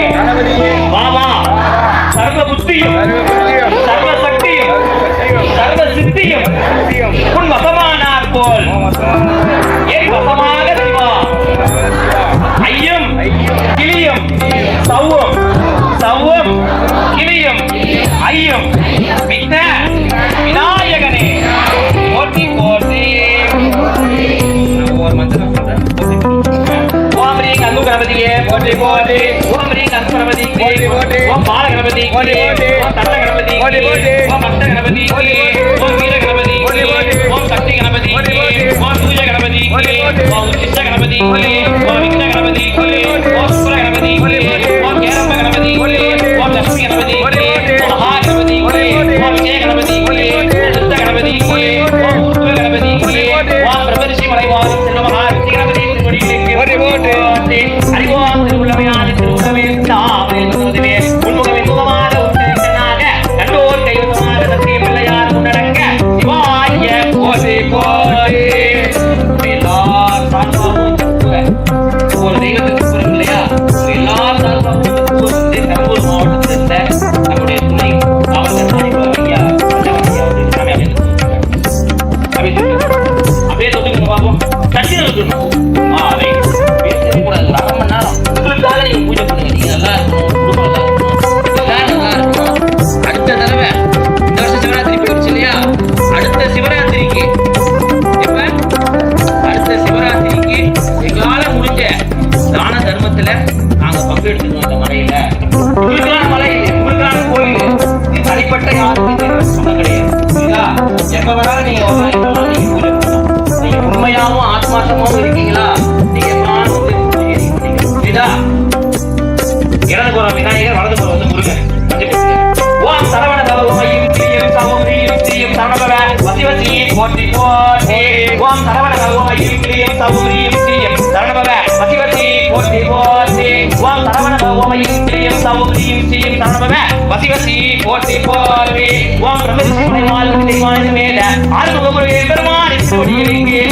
கணபதியே. வாவா சர்வ புத்தியும் சர்வ சக்தியும் சர்வ சித்தியும் உன் வசமானார் போல். என் வசமாக சிவா ஐயம் கிளியும் சவ்வும் சவ்வும் கிளியும் ஐயம். வித்த விநாயகனே. போற்றி போற்றி. ஒரு மந்திரம் கணபதியே. ரீ கங்கு கணபதி. ஓம் பால கணபதி. ஓம் தட்ட கணபதி. ஓம் பக்த கணபதி. ஓம் வீர கணபதி. ஓம் சக்தி கணபதி. ஓம் சூரிய கணபதி. ஓம் உச்சிஷ்ட கணபதி. ஓம் விக்ன கணபதி. ஓம் சுர கணபதி. ஓம் கேரம்ப கணபதி. ஓம் லட்சுமி கணபதி. ஓம் மகா கணபதி. ஓம் விஜய கணபதி. ஓம் சித்த கணபதி. ஓம் உருவ கணபதி. ஓம் பிரபரிஷி மலைவாழும் செல்வ மகா கணபதி போற்றி. அறிவோம் திருவுள்ளமையான திருவுள்ளமே தெய்வத்துக்கு புறம் இல்லையா? எல்லா சார்பாகவும் வந்து பெரம்பூர் மாவட்டத்தில் இருந்த நம்முடைய துணை அப்படியே பார்ப்போம் இருக்கணும் ஆ ரைட் பேசவே கூடாது. நாங்க பங்கெடுத்துக்கணும் அந்த மலையில. உங்களுக்கான மலை இது, கோயில். இது தனிப்பட்ட யாருக்கும் கிடையாது. எப்ப வேணாலும் நீங்க நீங்க உண்மையாவும் ஆத்மார்த்தமாவும் இருக்கீங்களா? நீங்க புரியுதா? இடது விநாயகர் வலது புறம் வந்து முருகன். ஓம் சரவண பவமையும் கிரியும் சமோதியும் சரணபவ. போற்றி போற்றி ஓம் சரவண பவமையும் கிரியும் கிரியும் சமோதியும் ஸ்ரீயும் சரணபவ வசி வசி போற்றி போற்றி ஓம் பிரம்மதி மேல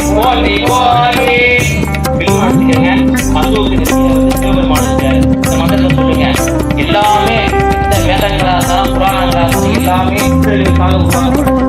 போற்றி பில்வாசிக்கங்க சிவபெருமானுக்கு இந்த மந்திரத்தை சொல்லுங்க எல்லாமே இந்த புராணங்களா எல்லாமே உங்களுக்காக